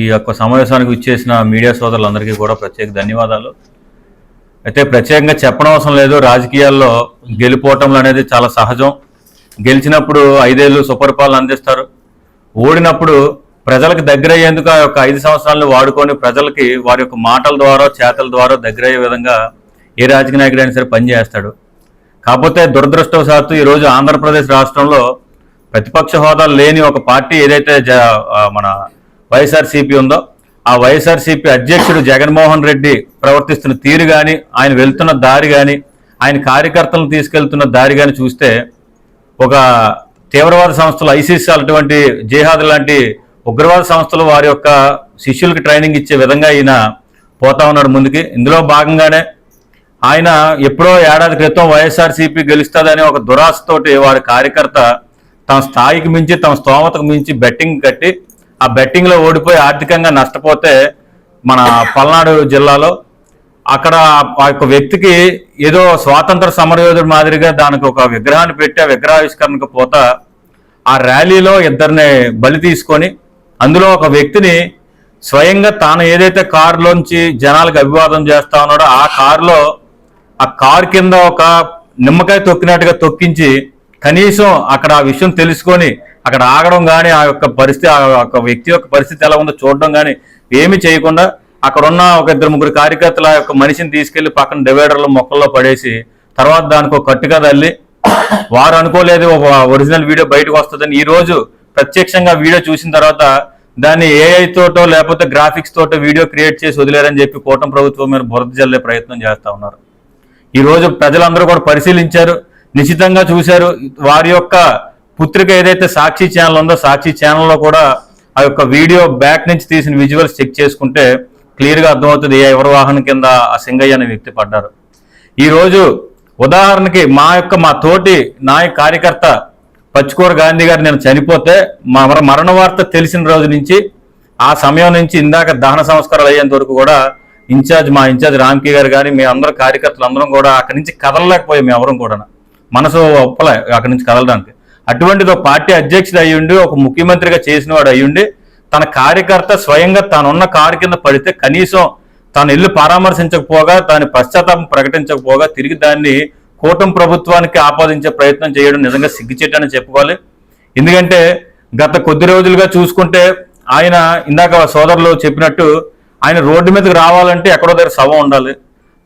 ఈ యొక్క సమావేశానికి ఇచ్చేసిన మీడియా సోదరులందరికీ కూడా ప్రత్యేక ధన్యవాదాలు. అయితే ప్రత్యేకంగా చెప్పనవసరం లేదు రాజకీయాల్లో గెలిపోవటంలు అనేది చాలా సహజం. గెలిచినప్పుడు ఐదేళ్ళు సుపరిపాలన అందిస్తారు. ఓడినప్పుడు ప్రజలకు దగ్గర అయ్యేందుకు ఆ యొక్క ఐదు సంవత్సరాలను వాడుకొని ప్రజలకి వారి యొక్క మాటల ద్వారా చేతల ద్వారా దగ్గరయ్యే విధంగా ఏ రాజకీయ నాయకుడైనా సరే పనిచేస్తాడు కాకపోతే దురదృష్టవశాత్తు ఈరోజు ఆంధ్రప్రదేశ్ రాష్ట్రంలో ప్రతిపక్ష హోదా లేని ఒక పార్టీ ఏదైతే జ మన వైఎస్ఆర్సీపీ ఉందో ఆ వైఎస్ఆర్సీపీ అధ్యక్షుడు జగన్మోహన్ రెడ్డి ప్రవర్తిస్తున్న తీరు కానీ ఆయన వెళ్తున్న దారి కానీ ఆయన కార్యకర్తలను తీసుకెళ్తున్న దారి కానీ చూస్తే ఒక తీవ్రవాద సంస్థలు ఐసిస్ అటువంటి జేహాద్ లాంటి ఉగ్రవాద సంస్థలు వారి యొక్క శిష్యులకి ట్రైనింగ్ ఇచ్చే విధంగా ఈయన పోతా ఉన్నాడు ముందుకి. ఇందులో భాగంగానే ఆయన ఎప్పుడో ఏడాది క్రితం వైఎస్ఆర్సీపీ గెలుస్తుందని ఒక దురాశతోటి వారి కార్యకర్త తమ స్థాయికి మించి తమ స్తోమతకు మించి బెట్టింగ్ కట్టి ఆ బెట్టింగ్లో ఓడిపోయి ఆర్థికంగా నష్టపోతే మన పల్నాడు జిల్లాలో అక్కడ ఆ యొక్క వ్యక్తికి ఏదో స్వాతంత్ర సమరయోధుడు మాదిరిగా దానికి ఒక విగ్రహాన్ని పెట్టి ఆ విగ్రహావిష్కరణకు పోతా ఆ ర్యాలీలో ఇద్దరిని బలి తీసుకొని అందులో ఒక వ్యక్తిని స్వయంగా తాను ఏదైతే కారులోంచి జనాలకు అభివాదం చేస్తా ఉన్నాడో ఆ కారులో ఆ కారు కింద ఒక నిమ్మకాయ తొక్కినట్టుగా తొక్కించి కనీసం అక్కడ ఆ విషయం తెలుసుకొని అక్కడ ఆగడం కానీ ఆ యొక్క పరిస్థితి ఆ యొక్క వ్యక్తి యొక్క పరిస్థితి ఎలా ఉందో చూడడం కానీ ఏమీ చేయకుండా అక్కడ ఉన్న ఒక ఇద్దరు ముగ్గురు కార్యకర్తల యొక్క మనిషిని తీసుకెళ్ళి పక్కన డివైడర్లో మొక్కల్లో పడేసి తర్వాత దానికి ఒక కట్టుగా తల్లి. వారు అనుకోలేదు ఒక ఒరిజినల్ వీడియో బయటకు వస్తుందని. ఈ రోజు ప్రత్యక్షంగా వీడియో చూసిన తర్వాత దాన్ని ఏఐ తోటో లేకపోతే గ్రాఫిక్స్ తోటో వీడియో క్రియేట్ చేసి వదిలేరని చెప్పి కూటమి ప్రభుత్వం మీద బురద జల్లే ప్రయత్నం చేస్తూ ఉన్నారు. ఈ రోజు ప్రజలందరూ కూడా పరిశీలించారు. నిశ్చితంగా చూశారు. వారి యొక్క పుత్రిక ఏదైతే సాక్షి ఛానల్ ఉందో సాక్షి ఛానల్లో కూడా ఆ యొక్క వీడియో బ్యాక్ నుంచి తీసిన విజువల్స్ చెక్ చేసుకుంటే క్లియర్గా అర్థమవుతుంది ఏ ఎవరి వాహనం కింద ఆ సింగయ్య అనే వ్యక్తి పడ్డారు. ఈరోజు ఉదాహరణకి మా యొక్క మా తోటి నాయక కార్యకర్త పచ్చుకూర గాంధీ గారు నేను చనిపోతే మా మరణ వార్త తెలిసిన రోజు నుంచి ఆ సమయం నుంచి ఇందాక దహన సంస్కారాలు అయ్యేంత వరకు కూడా ఇన్ఛార్జ్ మా ఇన్ఛార్జ్ రామ్కి గారు కానీ మీ అందరూ కార్యకర్తలు అందరం కూడా అక్కడి నుంచి కదలలేకపోయాం మేము ఎవరం కూడా మనసు ఒప్పలే అక్కడి నుంచి కదలడానికి. అటువంటిది ఒక పార్టీ అధ్యక్షుడు అయ్యుండి ఒక ముఖ్యమంత్రిగా చేసిన వాడు అయ్యుండి తన కార్యకర్త స్వయంగా తానున్న కారు కింద పడితే కనీసం తాను ఇల్లు పరామర్శించకపోగా దాని పశ్చాత్తాపం ప్రకటించకపోగా తిరిగి దాన్ని కూటమి ప్రభుత్వానికి ఆపాదించే ప్రయత్నం చేయడం నిజంగా సిగ్గుచేటని చెప్పుకోవాలి. ఎందుకంటే గత కొద్ది రోజులుగా చూసుకుంటే ఆయన ఇందాక సోదరులు చెప్పినట్టు ఆయన రోడ్డు మీదకి రావాలంటే ఎక్కడో దగ్గర శవం ఉండాలి.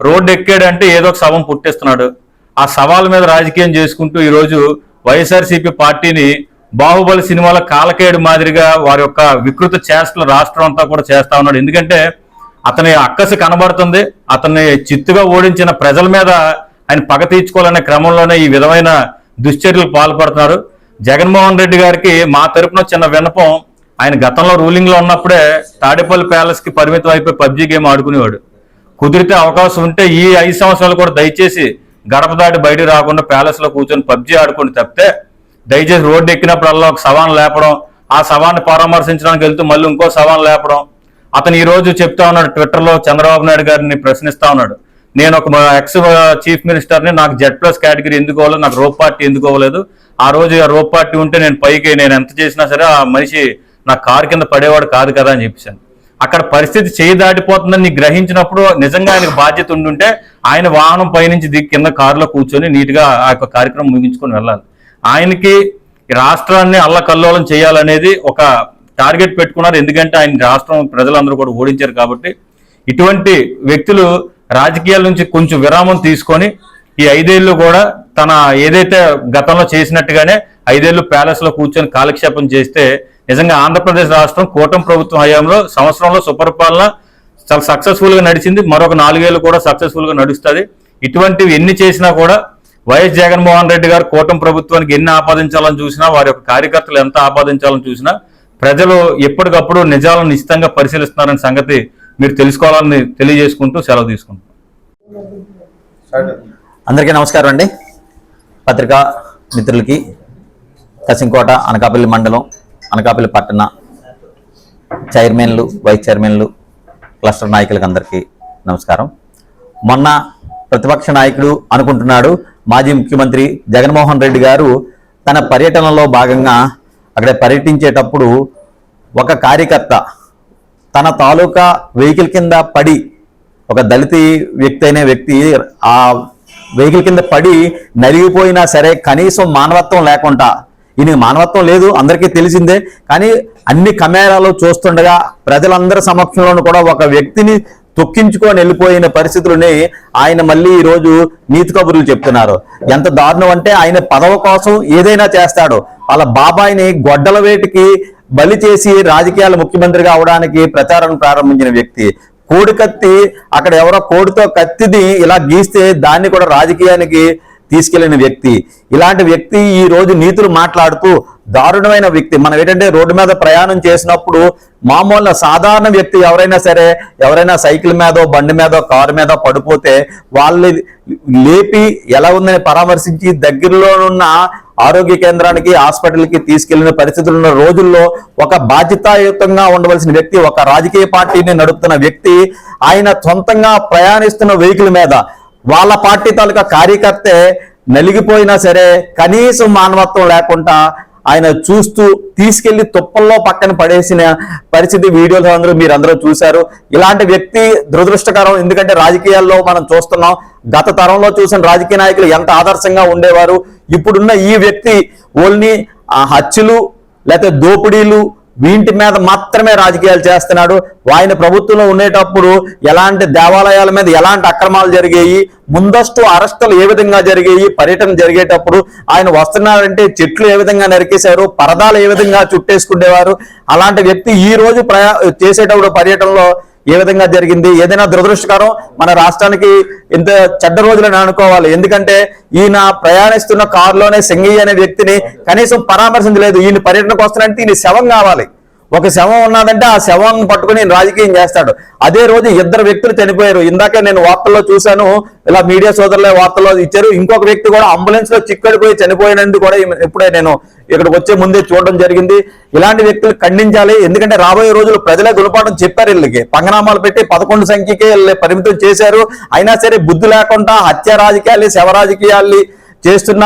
రోడ్డు ఎక్కాడంటే ఏదో ఒక శవం పుట్టిస్తున్నాడు. ఆ సవాల్ మీద రాజకీయం చేసుకుంటూ ఈరోజు వైఎస్ఆర్సీపీ పార్టీని బాహుబలి సినిమాల కాలకేడు మాదిరిగా వారి యొక్క వికృత చేష్టలు రాష్ట్రం అంతా కూడా చేస్తా ఉన్నాడు. ఎందుకంటే అతని అక్కసి కనబడుతుంది అతన్ని చిత్తుగా ఓడించిన ప్రజల మీద ఆయన పగ తీర్చుకోవాలనే క్రమంలోనే ఈ విధమైన దుశ్చర్యలు పాల్పడుతున్నారు. జగన్మోహన్ రెడ్డి గారికి మా తరపున చిన్న విన్నపం ఆయన గతంలో రూలింగ్లో ఉన్నప్పుడే తాడేపల్లి ప్యాలెస్కి పరిమితం అయిపోయి పబ్జీ గేమ్ ఆడుకునేవాడు. కుదిరితే అవకాశం ఉంటే ఈ ఐదు సంవత్సరాలు కూడా దయచేసి గడప దాటి బయట రాకుండా ప్యాలెస్లో కూర్చొని పబ్జీ ఆడుకొని తప్పితే దయచేసి రోడ్డు ఎక్కినప్పుడల్లా ఒక సవాన్ లేపడం ఆ సవాన్ని పరామర్శించడానికి వెళ్తూ మళ్ళీ ఇంకో సవాన్ లేపడం. అతను ఈ రోజు చెప్తా ఉన్నాడు ట్విట్టర్లో చంద్రబాబు నాయుడు గారిని ప్రశ్నిస్తా ఉన్నాడు. నేను ఒక ఎక్స్ చీఫ్ మినిస్టర్ని నాకు జెడ్ ప్లస్ కేటగిరీ ఎందుకోవాలో నాకు రోప్ పార్టీ ఎందుకోవలేదు ఆ రోజు ఆ రోప్ పార్టీ ఉంటే నేను పైకి నేను ఎంత చేసినా సరే ఆ మనిషి నా కారు కింద పడేవాడు కాదు కదా అని చెప్పాను అక్కడ పరిస్థితి చేయి దాటిపోతుందని నీకు గ్రహించినప్పుడు నిజంగా ఆయనకు బాధ్యత ఉండుంటే ఆయన వాహనం పైనుంచి దిగి కింద కారులో కూర్చొని నీట్గా ఆ యొక్క కార్యక్రమం ముగించుకొని వెళ్ళాలి. ఆయనకి రాష్ట్రాన్ని అల్లకల్లోలం చేయాలనేది ఒక టార్గెట్ పెట్టుకున్నారు. ఎందుకంటే ఆయన రాష్ట్రం ప్రజలందరూ కూడా ఓడించారు కాబట్టి ఇటువంటి వ్యక్తులు రాజకీయాల నుంచి కొంచెం విరామం తీసుకొని ఈ ఐదేళ్ళు కూడా తన ఏదైతే గతంలో చేసినట్టుగానే ఐదేళ్ళు ప్యాలెస్లో కూర్చొని కాలక్షేపం చేస్తే నిజంగా ఆంధ్రప్రదేశ్ రాష్ట్రం కూటమి ప్రభుత్వం హయాంలో సంవత్సరంలో సుపరిపాలన చాలా సక్సెస్ఫుల్గా నడిచింది. మరొక నాలుగేళ్ళు కూడా సక్సెస్ఫుల్గా నడుస్తుంది. ఇటువంటివి ఎన్ని చేసినా కూడా వైఎస్ జగన్మోహన్ రెడ్డి గారు కూటమి ప్రభుత్వానికి ఎన్ని ఆపాదించాలని చూసినా వారి యొక్క కార్యకర్తలు ఎంత ఆపాదించాలని చూసినా ప్రజలు ఎప్పటికప్పుడు నిజాలను నిశ్చితంగా పరిశీలిస్తున్నారనే సంగతి మీరు తెలుసుకోవాలని తెలియజేసుకుంటూ సెలవు తీసుకుంటాం అందరికీ నమస్కారం అండి. పత్రికా మిత్రులకి కసింకోట అనకాపల్లి మండలం అనకాపల్లి పట్టణ చైర్మన్లు వైస్ చైర్మన్లు క్లస్టర్ నాయకులకు అందరికీ నమస్కారం. మొన్న ప్రతిపక్ష నాయకుడు అనుకుంటున్నాడు మాజీ ముఖ్యమంత్రి జగన్మోహన్ రెడ్డి గారు తన పర్యటనలో భాగంగా అక్కడ పర్యటించేటప్పుడు ఒక కార్యకర్త తన తాలూకా వెహికల్ కింద పడి ఒక దళిత వ్యక్తి అయిన వ్యక్తి ఆ వెహికల్ కింద పడి నలిగిపోయినా సరే కనీసం మానవత్వం లేకుండా ఈయన మానవత్వం లేదు అందరికీ తెలిసిందే. కానీ అన్ని కెమెరాలు చూస్తుండగా ప్రజలందరి సమక్షంలోనూ కూడా ఒక వ్యక్తిని తొక్కించుకొని వెళ్ళిపోయిన పరిస్థితులని ఆయన మళ్ళీ ఈ రోజు నీతి కబుర్లు చెప్తున్నారు. ఎంత దారుణం అంటే ఆయన పదవ కోసం ఏదైనా చేస్తాడు. వాళ్ళ బాబాయిని గొడ్డల వేటికి బలి చేసి రాజకీయాల ముఖ్యమంత్రిగా అవడానికి ప్రచారం ప్రారంభించిన వ్యక్తి. కోడి కత్తి అక్కడ ఎవరో కోడితో కత్తిని ఇలా గీస్తే దాన్ని కూడా రాజకీయానికి తీసుకెళ్ళిన వ్యక్తి. ఇలాంటి వ్యక్తి ఈ రోజు నీతులు మాట్లాడుతూ దారుణమైన వ్యక్తి. మనం ఏంటంటే రోడ్డు మీద ప్రయాణం చేసినప్పుడు మామూలు సాధారణ వ్యక్తి ఎవరైనా సరే ఎవరైనా సైకిల్ మీదో బండి మీదో కారు మీద పడిపోతే వాళ్ళు లేపి ఎలా ఉందని పరామర్శించి దగ్గరలో ఉన్న ఆరోగ్య కేంద్రానికి హాస్పిటల్కి తీసుకెళ్ళిన పరిస్థితులు ఉన్న రోజుల్లో ఒక బాధ్యతాయుతంగా ఉండవలసిన వ్యక్తి ఒక రాజకీయ పార్టీని నడుపుతున్న వ్యక్తి ఆయన సొంతంగా ప్రయాణిస్తున్న వెహికల్ మీద వాళ్ళ పార్టీ తాలూకా కార్యకర్తే నలిగిపోయినా సరే కనీసం మానవత్వం లేకుండా ఆయన చూస్తూ తీసుకెళ్ళి తుప్పల్లో పక్కన పడేసిన పరిస్థితి వీడియోలు అందరూ మీరు అందరూ చూశారు. ఇలాంటి వ్యక్తి దురదృష్టకరం. ఎందుకంటే రాజకీయాల్లో మనం చూస్తున్నాం గత తరంలో చూసిన రాజకీయ నాయకులు ఎంత ఆదర్శంగా ఉండేవారు. ఇప్పుడున్న ఈ వ్యక్తి ఓన్లీ ఆ హత్యలు లేకపోతే దోపిడీలు వీటి మీద మాత్రమే రాజకీయాలు చేస్తున్నాడు. ఆయన ప్రభుత్వంలో ఉండేటప్పుడు ఎలాంటి దేవాలయాల మీద ఎలాంటి అక్రమాలు జరిగాయి ముందస్తు అరెస్టులు ఏ విధంగా జరిగాయి పర్యటన జరిగేటప్పుడు ఆయన వస్తున్నారంటే చెట్లు ఏ విధంగా నరికేశారు పరదాలు ఏ విధంగా చుట్టేసుకునేవారు అలాంటి వ్యక్తి ఈ రోజు ప్రయా చేసేటప్పుడు పర్యటనలో ఏ విధంగా జరిగింది? ఏదైనా దురదృష్టకరం? మన రాష్ట్రానికి ఇంత చెడ్డ రోజులని అనుకోవాలి. ఎందుకంటే ఈయన ప్రయాణిస్తున్న కారులోనే సింగయ్య అనే వ్యక్తిని కనీసం పరామర్శించలేదు. ఈయన పర్యటనకు వస్తానంటే ఈయన శవం కావాలి. ఒక శవం ఉన్నదంటే ఆ శవం పట్టుకుని రాజకీయం చేస్తాడు. అదే రోజు ఇద్దరు వ్యక్తులు చనిపోయారు. ఇందాక నేను వార్తల్లో చూశాను. ఇలా మీడియా సోదరుల వార్తల్లో ఇచ్చారు. ఇంకొక వ్యక్తి కూడా అంబులెన్స్లో చిక్కడిపోయి చనిపోయినందుకు కూడా ఈమె- ఇప్పుడే నేను ఇక్కడికి వచ్చే ముందే చూడడం జరిగింది. ఇలాంటి వ్యక్తులు ఖండించాలి. ఎందుకంటే రాబోయే రోజులు ప్రజలే గుణపాఠం చెప్పారు వీళ్ళకి. పంగనామాలు పెట్టి పదకొండు సంఖ్యకే వీళ్ళని పరిమితం చేశారు. అయినా సరే బుద్ధి లేకుండా హత్య రాజకీయాలు శవ రాజకీయాలు చేస్తున్న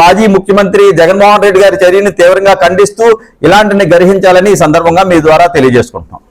మాజీ ముఖ్యమంత్రి జగన్మోహన్ రెడ్డి గారి చర్యని తీవ్రంగా ఖండిస్తూ ఇలాంటిని గ్రహించాలని ఈ సందర్భంగా మీ ద్వారా తెలియజేసుకుంటున్నాం.